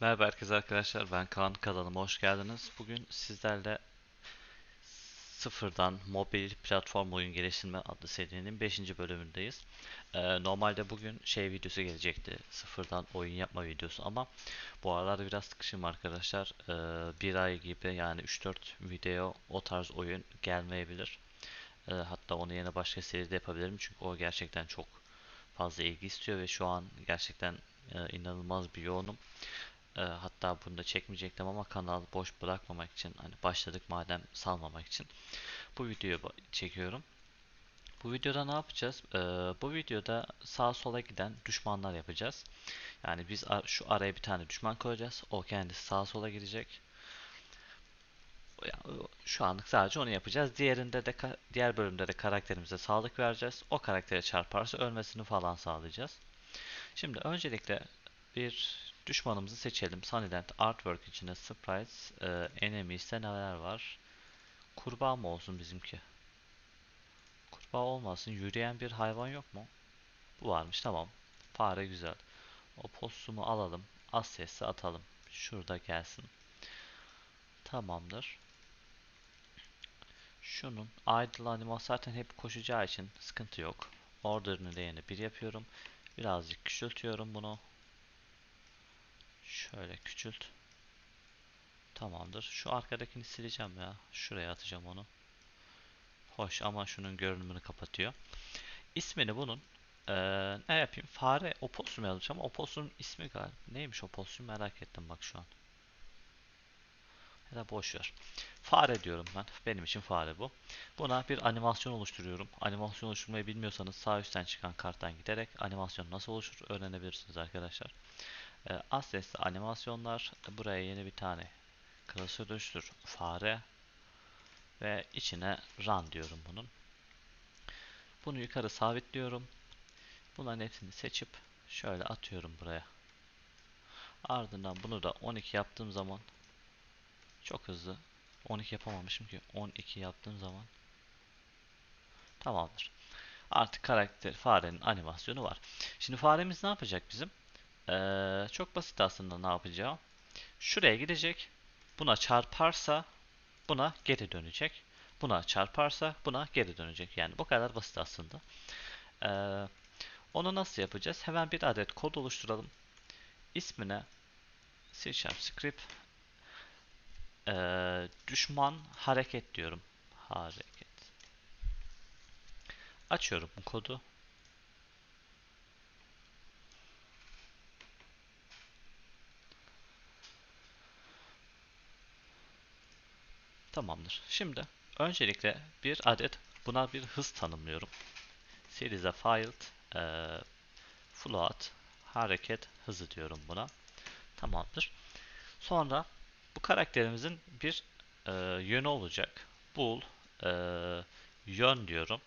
Merhaba herkese arkadaşlar ben Kaan kanalıma hoş geldiniz. Bugün sizlerle sıfırdan mobil platform oyun geliştirme adlı serinin 5. bölümündeyiz. Ee, normalde bugün şey videosu gelecekti sıfırdan oyun yapma videosu ama bu aralar biraz sıkışım arkadaşlar. Ee, bir ay gibi yani 3-4 video o tarz oyun gelmeyebilir. Ee, hatta onu yine başka seride yapabilirim çünkü o gerçekten çok fazla ilgi istiyor ve şu an gerçekten e, inanılmaz bir yoğunum. E, hatta bunu da çekmeyecektim ama kanal boş bırakmamak için hani başladık madem salmamak için bu videoyu çekiyorum. Bu videoda ne yapacağız? E, bu videoda sağa sola giden düşmanlar yapacağız. Yani biz şu araya bir tane düşman koyacağız. O kendisi sağa sola gidecek. Şu anlık sadece onu yapacağız. Diğerinde de diğer bölümde de karakterimize sağlık vereceğiz. O karaktere çarparsa ölmesini falan sağlayacağız. Şimdi öncelikle bir düşmanımızı seçelim. Sunnyland Artwork içinde Sprites, e, Enemies'te neler var? Kurbağa mı olsun bizimki? Kurbağa olmasın. Yürüyen bir hayvan yok mu? Bu varmış tamam. Fare güzel. O postumu alalım. Az sesle atalım. Şurada gelsin. Tamamdır. Şunun idle animal zaten hep koşacağı için sıkıntı yok. Order'ını yeni bir yapıyorum. Birazcık küçültüyorum bunu. Şöyle küçült. Tamamdır. Şu arkadakini sileceğim ya. Şuraya atacağım onu. Hoş ama şunun görünümünü kapatıyor. İsmini bunun ee, ne yapayım? Fare opossum yazacağım ama opossum ismi galiba. Neymiş opossum merak ettim bak şu an. Ya da boş ver. Fare diyorum ben. Benim için fare bu. Buna bir animasyon oluşturuyorum. Animasyon oluşturmayı bilmiyorsanız sağ üstten çıkan karttan giderek animasyon nasıl oluşur öğrenebilirsiniz arkadaşlar. E, az sesli animasyonlar. Buraya yeni bir tane klasör oluştur. Fare. Ve içine run diyorum bunun. Bunu yukarı sabitliyorum. Bunların hepsini seçip şöyle atıyorum buraya. Ardından bunu da 12 yaptığım zaman çok hızlı 12 yapamamışım ki 12 yaptığım zaman tamamdır. Artık karakter farenin animasyonu var. Şimdi faremiz ne yapacak bizim? Ee, çok basit aslında ne yapacağım. Şuraya gidecek. Buna çarparsa buna geri dönecek. Buna çarparsa buna geri dönecek. Yani bu kadar basit aslında. Ee, onu nasıl yapacağız? Hemen bir adet kod oluşturalım. İsmine C Script ee, düşman hareket diyorum. Hareket. Açıyorum bu kodu. Tamamdır. Şimdi öncelikle bir adet buna bir hız tanımlıyorum. Series'e filed e, float hareket hızı diyorum buna. Tamamdır. Sonra bu karakterimizin bir e, yönü olacak. Bool e, yön diyorum.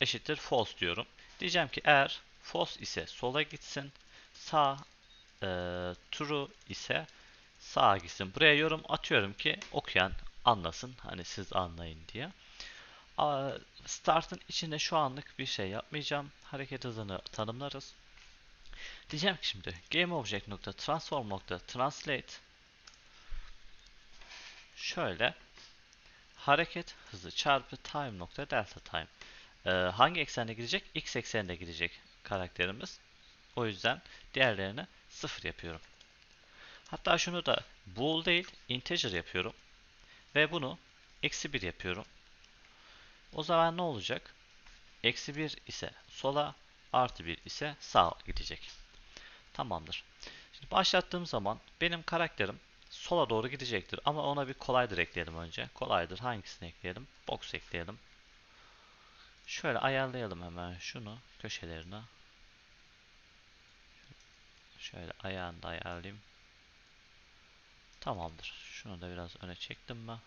Eşittir false diyorum. Diyeceğim ki eğer false ise sola gitsin. Sağ e, true ise sağa gitsin. Buraya yorum atıyorum ki okuyan anlasın. Hani siz anlayın diye. Start'ın içinde şu anlık bir şey yapmayacağım. Hareket hızını tanımlarız. Diyeceğim ki şimdi GameObject.transform.translate şöyle hareket hızı çarpı time nokta delta time. Ee, hangi eksende gidecek? X ekseninde gidecek karakterimiz. O yüzden diğerlerini sıfır yapıyorum. Hatta şunu da bool değil integer yapıyorum. Ve bunu eksi 1 yapıyorum. O zaman ne olacak? Eksi 1 ise sola, artı 1 ise sağa gidecek. Tamamdır. Şimdi başlattığım zaman benim karakterim sola doğru gidecektir. Ama ona bir kolaydır ekleyelim önce. Kolaydır hangisini ekleyelim? Box ekleyelim. Şöyle ayarlayalım hemen şunu köşelerine. Şöyle ayağını da ayarlayayım. Tamamdır. Şunu da biraz öne çektim mi?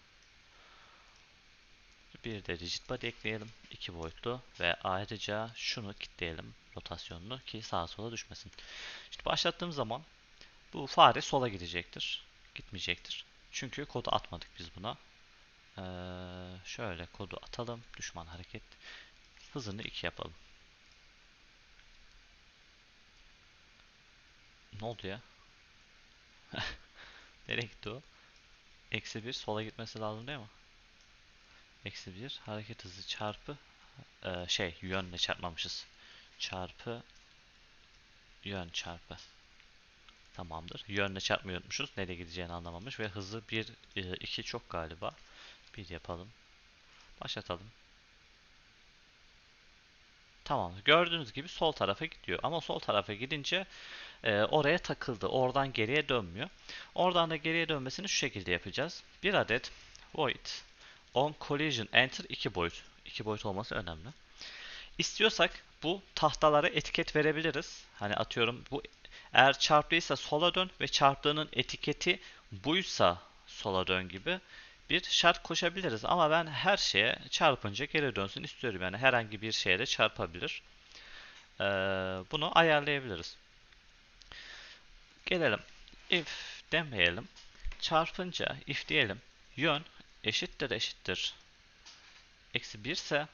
Bir de rigid body ekleyelim. iki boyutlu ve ayrıca şunu kilitleyelim rotasyonunu ki sağa sola düşmesin. İşte başlattığım zaman bu fare sola gidecektir. Gitmeyecektir. Çünkü kodu atmadık biz buna. Ee, şöyle kodu atalım. Düşman hareket. Hızını 2 yapalım. Ne oldu ya? Nereye gitti o? Eksi 1 sola gitmesi lazım değil mi? Eksi 1 hareket hızı çarpı e, şey yönle çarpmamışız. Çarpı yön çarpı. Tamamdır. Yönle çarpmayı unutmuşuz. Nereye gideceğini anlamamış ve hızı 1 2 çok galiba. 1 yapalım. Başlatalım. Tamam. Gördüğünüz gibi sol tarafa gidiyor. Ama sol tarafa gidince e, oraya takıldı. Oradan geriye dönmüyor. Oradan da geriye dönmesini şu şekilde yapacağız. Bir adet void on collision enter 2 boyut. 2 boyut olması önemli. İstiyorsak bu tahtalara etiket verebiliriz. Hani atıyorum bu eğer çarptıysa sola dön ve çarptığının etiketi buysa sola dön gibi bir şart koşabiliriz. Ama ben her şeye çarpınca geri dönsün istiyorum. Yani herhangi bir şeye de çarpabilir. Ee, bunu ayarlayabiliriz. Gelelim. If demeyelim. Çarpınca if diyelim. Yön eşittir eşittir. Eksi 1 ise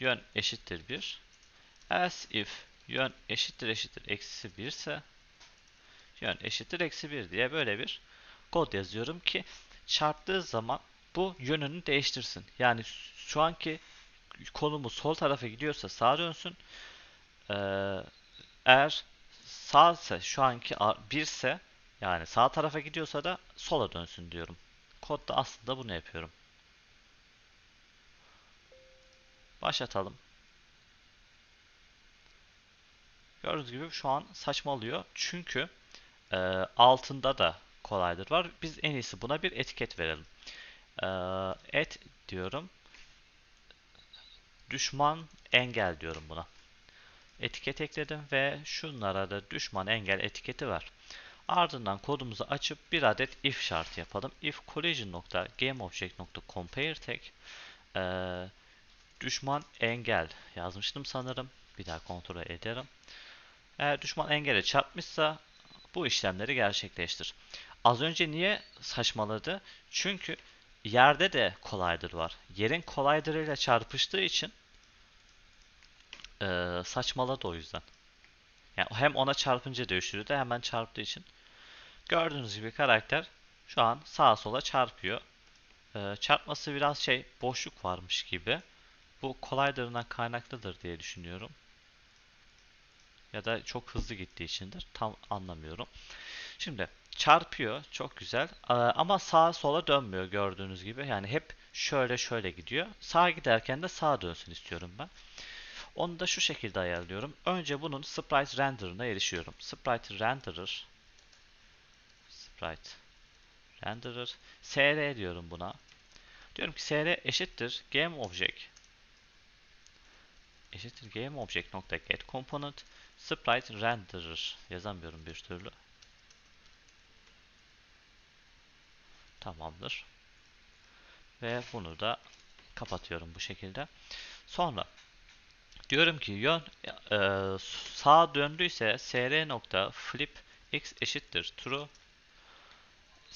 yön eşittir 1. As if yön eşittir eşittir eksi 1 ise yön eşittir eksi 1 diye böyle bir kod yazıyorum ki çarptığı zaman bu yönünü değiştirsin. Yani şu anki konumu sol tarafa gidiyorsa sağa dönsün. Ee, eğer sağ ise şu anki 1 ise yani sağ tarafa gidiyorsa da sola dönsün diyorum. Kodda aslında bunu yapıyorum. Başlatalım. Gördüğünüz gibi şu an saçmalıyor. Çünkü e, altında da kolaydır var. Biz en iyisi buna bir etiket verelim. E, et diyorum. Düşman engel diyorum buna. Etiket ekledim ve şunlara da düşman engel etiketi var. Ardından kodumuzu açıp bir adet if şartı yapalım. If collision.gameObject.compareTag e, düşman engel yazmıştım sanırım. Bir daha kontrol ederim. Eğer düşman engele çarpmışsa bu işlemleri gerçekleştir. Az önce niye saçmaladı? Çünkü yerde de collider var. Yerin collider ile çarpıştığı için e, saçmaladı o yüzden. Yani hem ona çarpınca düşürdü hemen çarptığı için. Gördüğünüz gibi karakter şu an sağa sola çarpıyor. E, çarpması biraz şey boşluk varmış gibi. Bu collider'ından kaynaklıdır diye düşünüyorum. Ya da çok hızlı gittiği içindir. Tam anlamıyorum. Şimdi çarpıyor. Çok güzel. Ee, ama sağa sola dönmüyor gördüğünüz gibi. Yani hep şöyle şöyle gidiyor. Sağa giderken de sağa dönsün istiyorum ben. Onu da şu şekilde ayarlıyorum. Önce bunun sprite render'ına erişiyorum. Sprite renderer sprite renderer sr diyorum buna. Diyorum ki sr eşittir game object eşittir game object nokta get component sprite renderer yazamıyorum bir türlü. Tamamdır. Ve bunu da kapatıyorum bu şekilde. Sonra diyorum ki yön e, sağa döndüyse sr nokta flip x eşittir true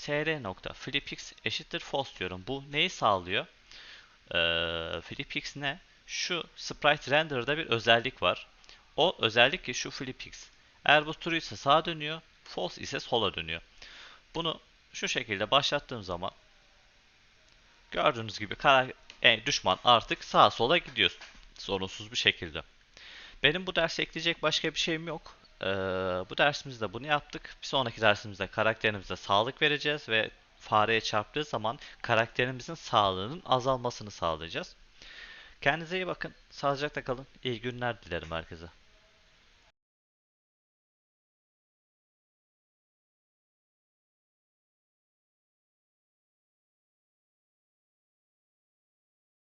sr nokta flipx eşittir false diyorum. Bu neyi sağlıyor? Ee, flipx ne? Şu sprite render'da bir özellik var. O özellik ki şu flipx. Eğer bu true ise sağa dönüyor, false ise sola dönüyor. Bunu şu şekilde başlattığım zaman gördüğünüz gibi e, düşman artık sağa sola gidiyor sorunsuz bir şekilde. Benim bu derse ekleyecek başka bir şeyim yok. Ee, bu dersimizde bunu yaptık. Bir sonraki dersimizde karakterimize sağlık vereceğiz ve fareye çarptığı zaman karakterimizin sağlığının azalmasını sağlayacağız. Kendinize iyi bakın. Sağlıcakla kalın. İyi günler dilerim herkese.